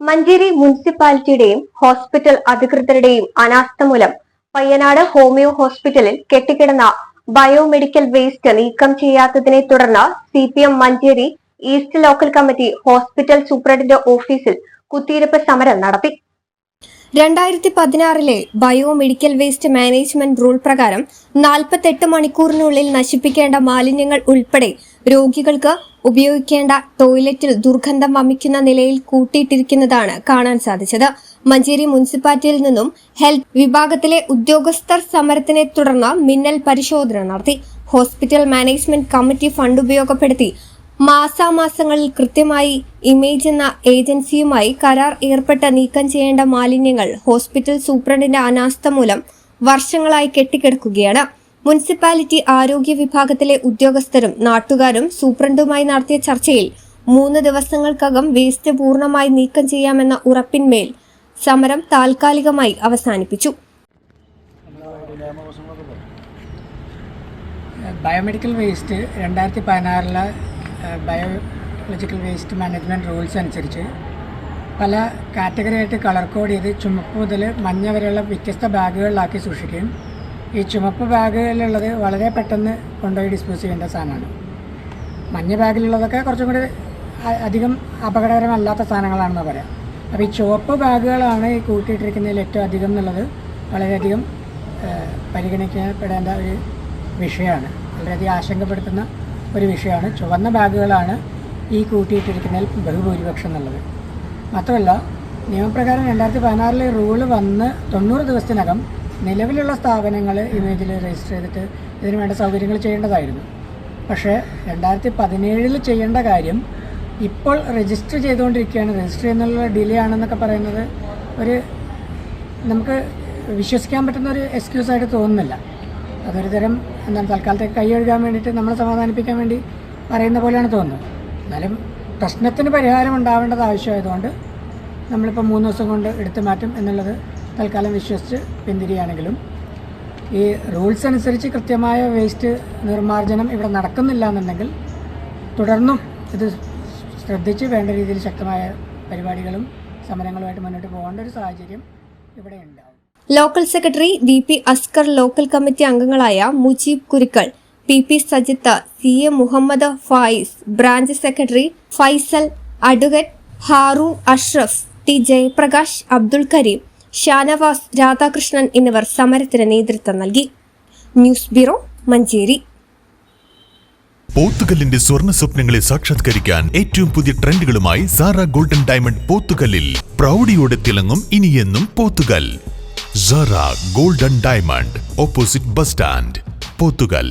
Manjeri മുനിസിപ്പാലിറ്റിയുടെയും hospital അധികൃതരുടെയും അനാസ്ഥ മൂലം പയ്യനാട് ഹോമിയോ ഹോസ്പിറ്റലിൽ കെട്ടിക്കിടന്ന ബയോമെഡിക്കൽ വേസ്റ്റ് നീക്കം ചെയ്യാത്തതിനെ തുടർന്ന് C P M Manjeri east local committee hospital സൂപ്രണ്ടിന്റെ ഓഫീസിൽ കുത്തിയിരിപ്പ് സമരം നടത്തി. രണ്ടായിരത്തി പതിനാറിലെ ബയോമെഡിക്കൽ വേസ്റ്റ് മാനേജ്മെന്റ് റൂൾ പ്രകാരം നാൽപ്പത്തെട്ട് മണിക്കൂറിനുള്ളിൽ നശിപ്പിക്കേണ്ട മാലിന്യങ്ങൾ ഉൾപ്പെടെ രോഗികൾക്ക് ഉപയോഗിക്കേണ്ട ടോയ്ലറ്റിൽ ദുർഗന്ധം വമിക്കുന്ന നിലയിൽ കൂട്ടിയിട്ടിരിക്കുന്നതാണ് കാണാൻ സാധിച്ചത്. മഞ്ചേരി മുനിസിപ്പാലിറ്റിയിൽ നിന്നും ഹെൽത്ത് വിഭാഗത്തിലെ ഉദ്യോഗസ്ഥർ സമരത്തിനെ തുടർന്ന് മിന്നൽ പരിശോധന നടത്തി. ഹോസ്പിറ്റൽ മാനേജ്മെന്റ് കമ്മിറ്റി ഫണ്ട് ഉപയോഗപ്പെടുത്തി മാസാമാസങ്ങളിൽ കൃത്യമായി ഇമേജ് എന്ന ഏജൻസിയുമായി കരാർ ഏർപ്പെട്ട നീക്കം ചെയ്യേണ്ട മാലിന്യങ്ങൾ ഹോസ്പിറ്റൽ സൂപ്രണ്ടിന്റെ അനാസ്ഥ മൂലം വർഷങ്ങളായി കെട്ടിക്കിടക്കുകയാണ്. മുനിസിപ്പാലിറ്റി ആരോഗ്യ വിഭാഗത്തിലെ ഉദ്യോഗസ്ഥരും നാട്ടുകാരും സൂപ്രണ്ടുമായി നടത്തിയ ചർച്ചയിൽ മൂന്ന് ദിവസങ്ങൾക്കകം വേസ്റ്റ് പൂർണമായി നീക്കം ചെയ്യാമെന്ന ഉറപ്പിന്മേൽ സമരം താൽക്കാലികമായി അവസാനിപ്പിച്ചു. ബയോമെഡിക്കൽ വേസ്റ്റ് രണ്ടായിരത്തി പതിനാറിലെ ബയോളജിക്കൽ വേസ്റ്റ് മാനേജ്മെന്റ് റൂൾസ് അനുസരിച്ച് പല കാറ്റഗറി ആയിട്ട് കളർ കോഡ് ചെയ്ത് ചുമപ്പ് മുതൽ മഞ്ഞ വരെയുള്ള വ്യത്യസ്ത ബാഗുകളിലാക്കി സൂക്ഷിക്കുകയും ഈ ചുമപ്പ് ബാഗുകളിലുള്ളത് വളരെ പെട്ടെന്ന് കൊണ്ടുപോയി ഡിസ്പോസ് ചെയ്യേണ്ട സാധനമാണ്. മഞ്ഞ ബാഗിലുള്ളതൊക്കെ കുറച്ചും കൂടി അധികം അപകടകരമല്ലാത്ത സാധനങ്ങളാണെന്ന് പറയാം. അപ്പോൾ ഈ ചുവപ്പ് ബാഗുകളാണ് ഈ കൂട്ടിയിട്ടിരിക്കുന്നതിൽ ഏറ്റവും അധികം എന്നുള്ളത് വളരെയധികം പരിഗണിക്കപ്പെടേണ്ട ഒരു വിഷയമാണ്. വളരെയധികം ആശങ്കപ്പെടുത്തുന്ന ഒരു വിഷയമാണ്. ചുവന്ന ബാഗുകളാണ് ഈ കൂട്ടിയിട്ടിരിക്കുന്നതിൽ ബഹുഭൂരിപക്ഷം എന്നുള്ളത്. മാത്രമല്ല നിയമപ്രകാരം രണ്ടായിരത്തി പതിനാറിലെ റൂൾ വന്ന് തൊണ്ണൂറ് ദിവസത്തിനകം നിലവിലുള്ള സ്ഥാപനങ്ങൾ ഇമേജിൽ രജിസ്റ്റർ ചെയ്തിട്ട് ഇതിന് വേണ്ട സൗകര്യങ്ങൾ ചെയ്യേണ്ടതായിരുന്നു. പക്ഷേ രണ്ടായിരത്തി പതിനേഴിൽ ചെയ്യേണ്ട കാര്യം ഇപ്പോൾ രജിസ്റ്റർ ചെയ്തുകൊണ്ടിരിക്കുകയാണ്. രജിസ്റ്റർ ചെയ്യുന്നുള്ള ഡിലേ ആണെന്നൊക്കെ പറയുന്നത് ഒരു നമുക്ക് വിശ്വസിക്കാൻ പറ്റുന്ന ഒരു എക്സ്ക്യൂസ് ആയിട്ട് തോന്നുന്നില്ല. അതൊരു തരം എന്താണ് തൽക്കാലത്തേക്ക് കൈ കഴുകാൻ വേണ്ടിയിട്ട് നമ്മളെ സമാധാനിപ്പിക്കാൻ വേണ്ടി പറയുന്ന പോലെയാണ് തോന്നുന്നത്. എന്നാലും പ്രശ്നത്തിന് പരിഹാരം ഉണ്ടാവേണ്ടത് ആവശ്യമായതുകൊണ്ട് നമ്മളിപ്പോൾ മൂന്ന് ദിവസം കൊണ്ട് എടുത്തു മാറ്റും എന്നുള്ളത് തൽക്കാലം വിശ്വസിച്ച് പിന്തിരിയാണെങ്കിലും ഈ റൂൾസ് അനുസരിച്ച് കൃത്യമായ വേസ്റ്റ് നിർമ്മാർജനം ഇവിടെ നടക്കുന്നില്ല എന്നുണ്ടെങ്കിൽ തുടർന്നും ഇത് ശ്രദ്ധിച്ച് വേണ്ട രീതിയിൽ ശക്തമായ പരിപാടികളും സമരങ്ങളുമായിട്ട് മുന്നോട്ട് പോകേണ്ട ഒരു സാഹചര്യം ഇവിടെ ഉണ്ടാവും. Local secretary V P Askar local committee അംഗങ്ങളായ Mujeeb Kurukkal P P Sajith C A Muhammad Faiz branch secretary Faisal advocate Haroon Ashraf T Jayaprakash Abdul Kareem Shanavas Radhakrishnan എന്നിവർ സമരത്തിന് നേതൃത്വം നൽകി. News bureau Manjeri. പോത്തുകല്ലിന്റെ സ്വർണ സ്വപ്നങ്ങളെ സാക്ഷാത്കരിക്കാൻ ഏറ്റവും പുതിയ ട്രെൻഡുകളുമായി സാറ ഗോൾഡൻ ഡയമണ്ട് പോത്തുകല്ലിൽ പ്രൗഢിയോടെ തിളങ്ങും ഇനിയെന്നും Pothukal. Sara golden diamond opposite bus stand Pothukal